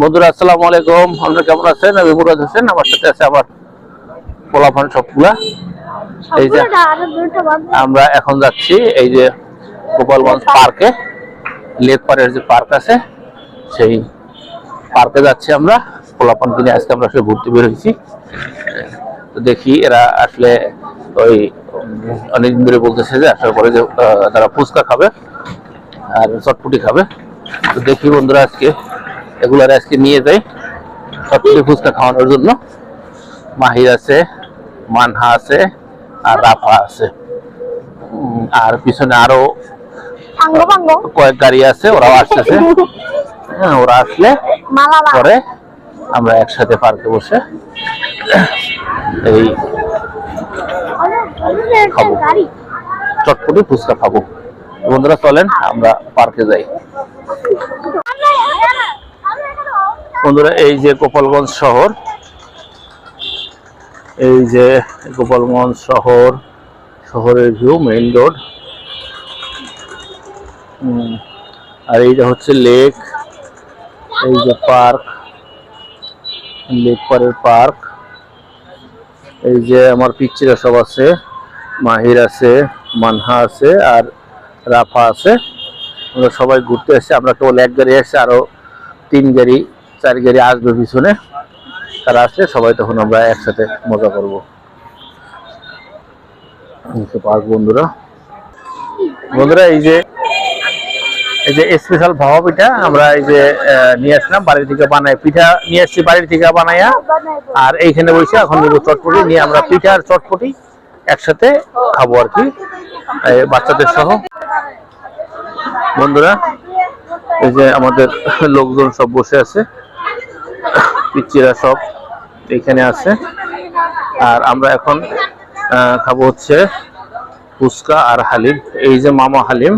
বন্ধুরা আসসালামু আলাইকুম। আপনারা কেমন আছেন? আমি মুরাদ হোসেন আমার সাথে আছে আমার পোলাফান সবগুলা। এই যে আমরা এখন যাচ্ছি এই যে গোপালগঞ্জ পার্কে। লেক পাড়ের যে পার্ক আছে সেই পার্কে যাচ্ছি আমরা। পোলাপান কিনে আজকে আমরা আসলে ঘুরতে বের হয়েছি। তো দেখি এরা আসলে ওই অনেকদিন ধরে বলতেছে যে আসার পরে যে তারা ফুচকা খাবে আর চটপটি খাবে। তো দেখি বন্ধুরা আজকে এগুলার আজকে নিয়ে যাই। চটপটি ফুচকা খাওয়ানোর জন্য। মাহির আছে মানহা আছে আর রাফা আছে। আর পিছনে আরও কয়েক গাড়ি আছে ওরাও আসতেছে। হ্যাঁ, ওরা আসলে পরে আমরা একসাথে পার্কে বসে এই খাব। চটপটি ফুচকা খাব। বন্ধুরা চলেন আমরা পার্কে যাই। বন্ধুরা, এই যে গোপালগঞ্জ শহর, এই যে গোপালগঞ্জ শহর, শহরের ভিউ মেইন রোড আর এইটা হচ্ছে লেক এই যে পার্ক লেক পারের পার্ক এই যে আমার পিকচারে সব আছে, মাহির আছে, মানহা আছে, আর রাফা আছে। আমরা সবাই ঘুরতে আসছি আমরা কেবল এক গাড়ি আসছি আরও তিন গাড়ি চার গাড়ি আসবে পিছনে, তারা আসলে সবাই তখন আমরা একসাথে মজা করব। পার্ক বন্ধুরা। বন্ধুরা, এই যে এই যে স্পেশাল ভাবা পিঠা আমরা এই যে নিয়ে আসলাম বাড়ির থেকে বানাই পিঠা নিয়ে আসছি বাড়ির থেকে বানাইয়া আর এইখানে বসে এখন নিব চটপটি নিয়ে আমরা পিঠা আর চটপটি একসাথে খাব আর কি বাচ্চাদের সহ। বন্ধুরা, এই যে আমাদের লোকজন সব বসে আছে। পিচ্চিরা সব এখানে আছে। আর আমরা এখন খাব হচ্ছে ফুচকা আর হালিম। এই যে মামা হালিম।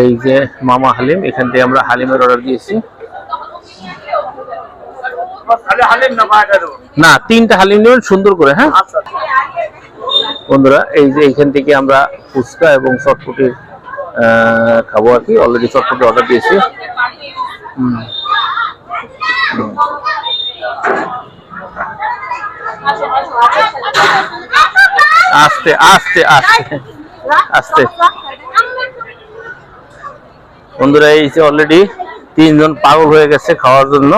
এই যে মামা হালিম এখান থেকে আমরা হালিমের অর্ডার দিয়েছি। না তিনটা হালিম নেবেন সুন্দর করে হ্যাঁ? বন্ধুরা এই যে এইখান থেকে আমরা ফুচকা এবং চটপটি আহ, খাব আর কি। অলরেডি চটপটি অর্ডার দিয়েছি। আস্তে আস্তে আস্তে আস্তে। বন্ধুরা, এই যে অলরেডি তিনজন পাগল হয়ে গেছে খাওয়ার জন্য।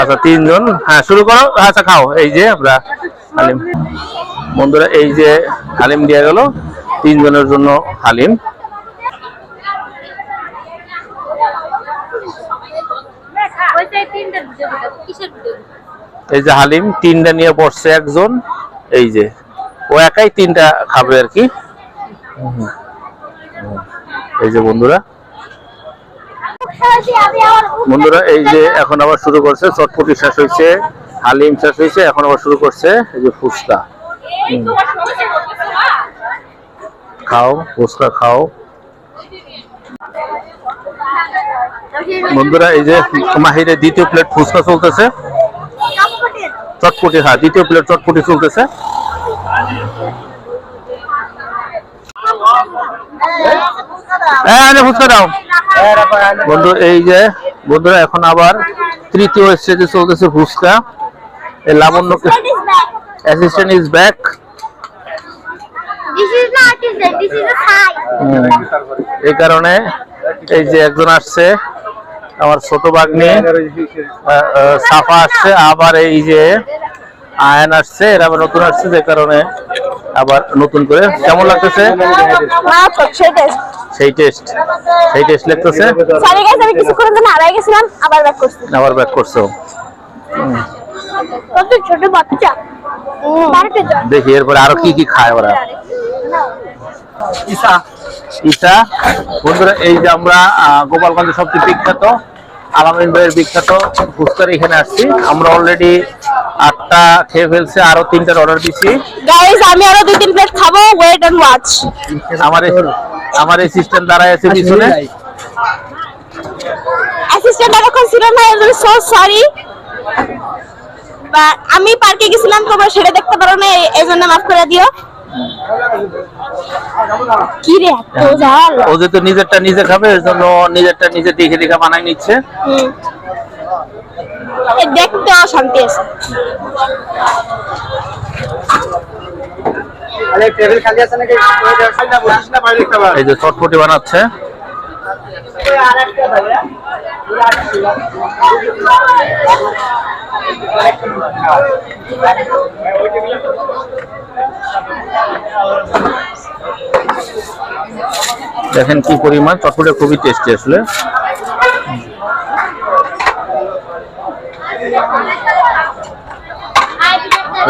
আচ্ছা তিনজন। হ্যাঁ শুরু করো। আচ্ছা খাও। এই যে আমরা হালিম। বন্ধুরা, এই যে হালিম দেওয়া গেল। তিনজনের জন্য হালিম। এই যে হালিম তিনটা নিয়ে বসছে একজন এই যে। ও একাই তিনটা খাবে আর কি। এই যে বন্ধুরা। বন্ধুরা এই যে এখন আবার শুরু করছে চটপটি শেষ হয়েছে হালিম শেষ হয়েছে এখন আবার শুরু করছে এই যে ফুচকা। খাও ফুচকা খাও। বন্ধুরা এই যে মাহিরের দ্বিতীয় প্লেট ফুচকা চলতেছে। চটপটি হ্যাঁ দ্বিতীয় প্লেট চটপটি চলতেছে। ফুচকা দাও। বন্ধু এই যে বন্ধুরা এখন আবার তৃতীয় স্টেজে চলতেছে ফুচকা। এই লাবণ্য অ্যাসিস্ট্যান্ট ইজ ব্যাক. এই কারণে এই যে একজন আসছে। আমার ছোট আহ, সাফা আসছে আবার এই যে আয়ন আসছে এরা আবার নতুন আসছে যে কারণে আবার নতুন করে। কেমন লাগতেছে? সেই টেস্ট সেই টেস্ট সেই লাগতেছে। আবার ব্যাক করছি। আবার ব্যাক করছ। কত ছোট বাচ্চা। বাড়িতে যা দেখি এরপরে আরও কি কি খায় ওরা। ইসা। বন্ধুরা এই যে আমরা গোপালগঞ্জের সবচেয়ে বিখ্যাত আলামিন ভাইয়ের বিখ্যাত ফুচকার এখানে আসছি। আমরা অলরেডি আটটা খেয়ে ফেলছে আরও তিনটার অর্ডার দিছি। গাইস আমি আরও দুই তিন প্লেট খাব ওয়েট এন্ড ওয়াচ আমার এই- আমার এই সিস্টেম দাঁড়ায় আছে পিছনে। অ্যাসিস্ট্যান্ট এরকম ছিল না আমি সো সরি আমি পার্কে গেছিলাম তোমরা সেটা দেখতে পারো না এই জন্য মাফ করে দিও। কি রে এত ঝাল? ও যেহেতু নিজেরটা নিজে খাবে এর জন্য নিজেরটা নিজে দেখে দেখে বানাই নিচ্ছে। দেখতে শান্তি আছে। টেবিল খালি আছে নাকি? বসিস না বাইরে খাবার এই যে চটপটি বানাচ্ছে। দেখেন কি পরিমাণ চটপটি খুবই টেস্টি আসলে।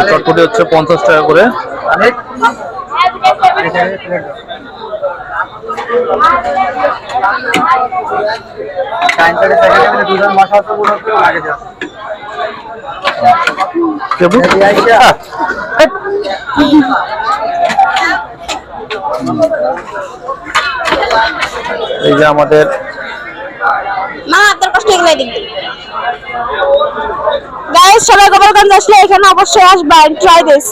চটপটি হচ্ছে পঞ্চাশ টাকা করে। এই যে আমাদের গাইস সবাই গোপালগঞ্জ আসলে এখানে অবশ্যই আসবা ট্রাই দিস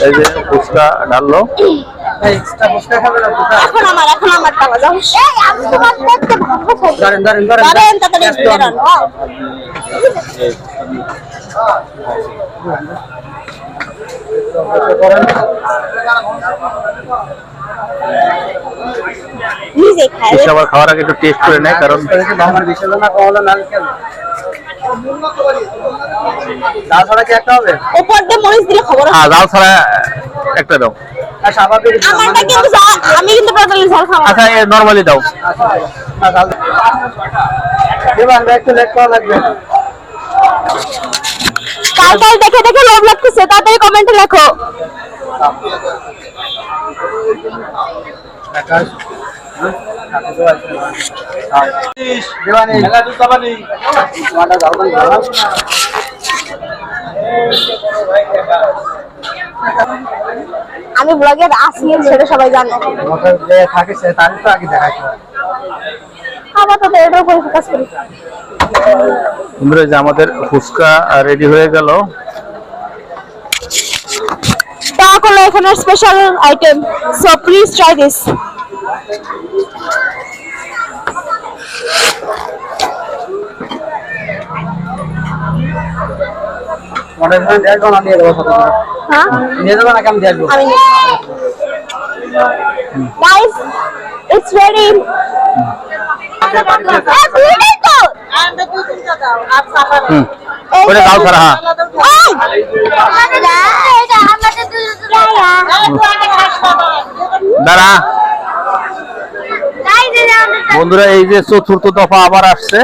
এই যে ফুচকা ঢাললো এখন আমার এখন আমার টাকা ধরেন ধরেন ধরেন ধরেন নিজে খাওয়ার আগে একটু টেস্ট করে নেয় কারণ আমার বিশাল না কমলা নাল কেন? ডাল ছাড়া কি একটা হবে? উপর দিয়ে মরিচ দিলে খবর আছে? হ্যাঁ জাল ছাড়া একটা দাও। আমারটা কিন্তু আমি কিন্তু টোটালি ঝাল খাব। আচ্ছা নর্মালি দাও। ডাল দেবান একটু লেট করা লাগবে। কাল কাল দেখে দেখে লোভ লাগতেছে তাড়াতাড়ি কমেন্টে লেখো। দেবানি আমি ব্লগের আসি সেটা সবাই জানে। থাকে সে তার তো আগে দেখাইতে হবে। খাবার তো এটার উপর ফোকাস করি। যে আমাদের ফুচকা রেডি হয়ে গেল। তা হলো এখানে special item so please try this না নিয়ে দেবো নিয়ে যাব নাকি আমি দিয়ে আমি গাইস ইটস রেডি হুম দাও ছাড়া দাঁড়া বন্ধুরা এই যে চতুর্থ দফা আবার আসছে।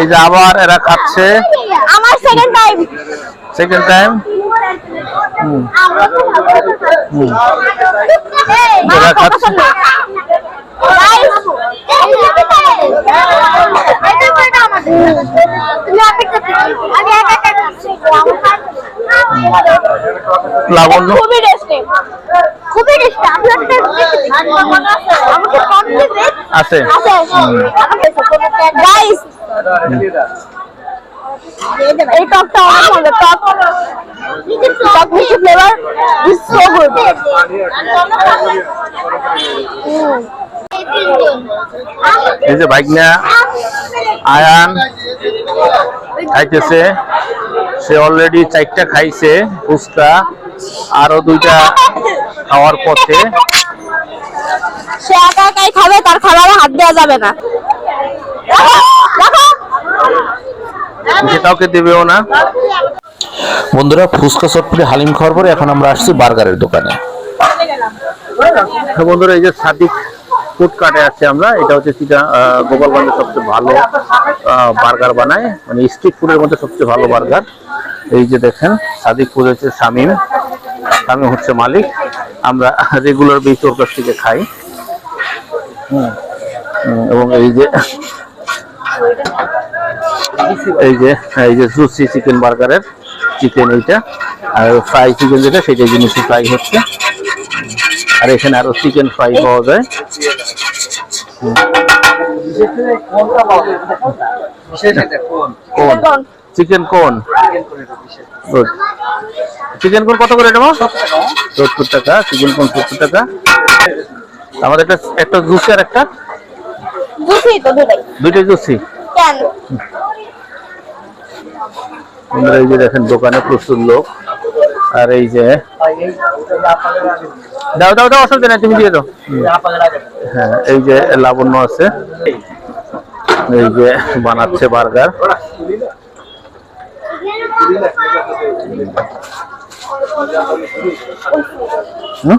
এই যে আবার এরা খাচ্ছে। আমার second time second time Labanya? খুবই টেস্টি খুবই টেস্টি আপনার আমাকে কমপ্লিট আছে গাইস এই টকটা অনেক মজা টক। টক মিষ্টি ফ্লেভার ইজ সো গুড এই যে বাইক নিয়ে আয়ান খাইতেছে। সে অলরেডি চারটা খাইছে ফুচকা। আরও দুইটা খাওয়ার পথে। সে একা একাই খাবে তার খাবারে হাত দেওয়া যাবে না। রাখো। কাউকে দেবেও না। বন্ধুরা ফুচকা চটপটি হালিম খাওয়ার পরে এখন আমরা আসছি বার্গারের দোকানে। হ্যাঁ বন্ধুরা এই যে সাদিক ফুড কার্টে আছি আমরা। এটা হচ্ছে চিটা গোপালগঞ্জের সবচেয়ে ভালো বার্গার বানায়। মানে স্ট্রিট ফুডের মধ্যে সবচেয়ে ভালো বার্গার। এই যে দেখেন সাদিক ফুড হচ্ছে শামিম। শামিম হচ্ছে মালিক। আমরা রেগুলার বেস ওর কাছ থেকে খাই। এবং এই যে এই যে এই যে জুসি চিকেন বার্গারের চিকেন এইটা আর ফ্রাই চিকেন যেটা সেটা জিনিস ফ্রাই হচ্ছে। আর এখানে আরও চিকেন ফ্রাই পাওয়া যায়। এটা? চিকেন কোন? চিকেন কোন এটা কত করে নেব সত্তর টাকা চিকেন কোন সত্তর টাকা? আমাদের একটা একটা জুসি আর একটা? বুঝি তো দুটাই। দুইটাই জুসি? কেন? বন্ধুরা এই যে দেখেন দোকানে প্রচুর লোক। আর এই যে দাও দাও দাও অসুবিধা নেই তুমি দিয়ে দাও। হ্যাঁ এই যে লাবণ্য আছে। এই যে বানাচ্ছে বার্গার। হুম?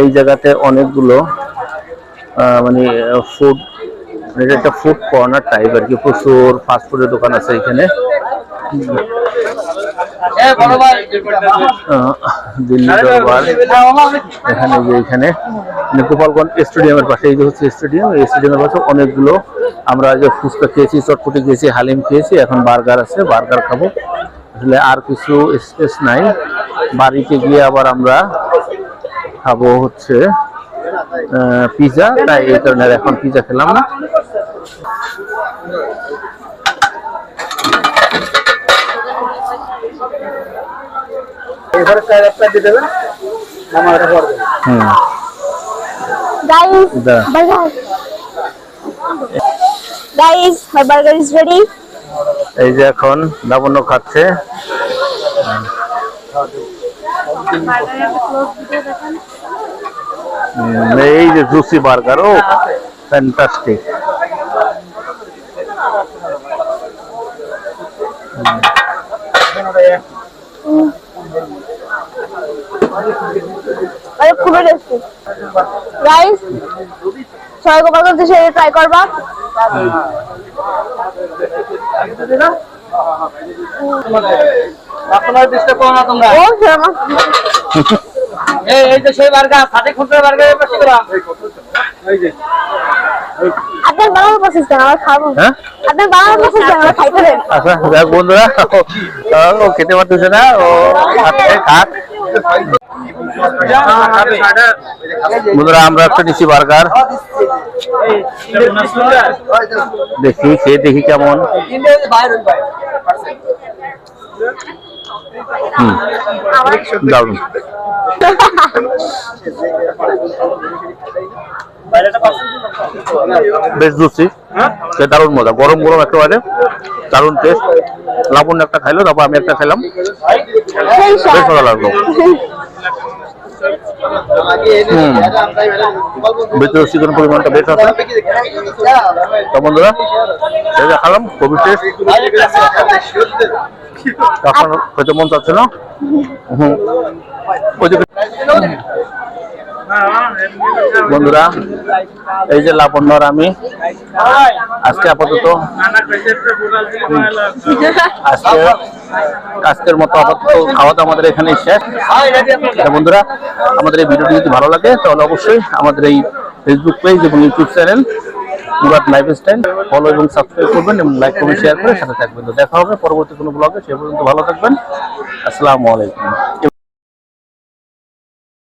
এই জায়গাতে অনেকগুলো মানে ফুড এটা একটা ফুড কর্নার টাইপ আর কি। প্রচুর ফাস্টফুডের দোকান আছে এখানে। দিল্লি দরবার। এখানে যে এখানে মানে গোপালগঞ্জ স্টেডিয়ামের পাশে এই যে হচ্ছে স্টেডিয়াম এই স্টেডিয়ামের পাশে অনেকগুলো আমরা যে ফুচকা খেয়েছি চটপটি খেয়েছি হালিম খেয়েছি এখন বার্গার আছে বার্গার খাব। আসলে আর কিছু স্পেস নাই। বাড়িতে গিয়ে আবার আমরা খাব হচ্ছে পিজা তাই এই কারণে এখন পিজা খেলাম না। এই যে এখন লাবণ্য খাচ্ছে। এই যে জুসি বার্গার ও ফ্যান্টাস্টিক আরে খুবই টেস্টি গাইস সবাই গোপালগঞ্জ এসে ট্রাই করবা। আপনার ডিস্টার্ব করো না তোমরা। ও শর্মা এই এই যে সেই বার্গার সাথে খুঁটে বার্গার পাশে গেলাম এই যে আপনার বানানোর প্রসেস কেন? খাব। হ্যাঁ? আপনার খাইতে দেন আচ্ছা যাক বন্ধুরা ও- ও খেতে পারতেছে না ও খাচ্ছে খাক। বন্ধুরা আমরা একটা নিচ্ছি বার্গার। দেখি খেয়ে দেখি কেমন। দারুণ বেশ জুসি। সে দারুণ মজা। গরম গরম একেবারে। দারুণ টেস্ট লাবণ্য একটা খাইলো তারপর আমি একটা খাইলাম। বেশ মজা লাগল। ভিতরে চিকেন পরিমাণটা বেশ আছে। তো বন্ধুরা যে খেলাম খুবই টেস্ট আপনার খেতে মন চাচ্ছে না? হুম। বন্ধুরা, এই যে লাবণ্যর আমি, আজকে আপাতত আজকে আজকের মতো আপাতত খাওয়া আমাদের এখানেই শেষ। বন্ধুরা, আমাদের এই ভিডিওটি যদি ভালো লাগে, তাহলে অবশ্যই আমাদের এই ফেসবুক পেজ এবং YouTube channel Murad life style follow এবং সাবস্ক্রাইব করবেন এবং লাইক কমেন্ট শেয়ার করে সাথে থাকবেন। তো দেখা হবে পরবর্তী কোনো ব্লগে সে পর্যন্ত ভালো থাকবেন। আসসালামু আলাইকুম।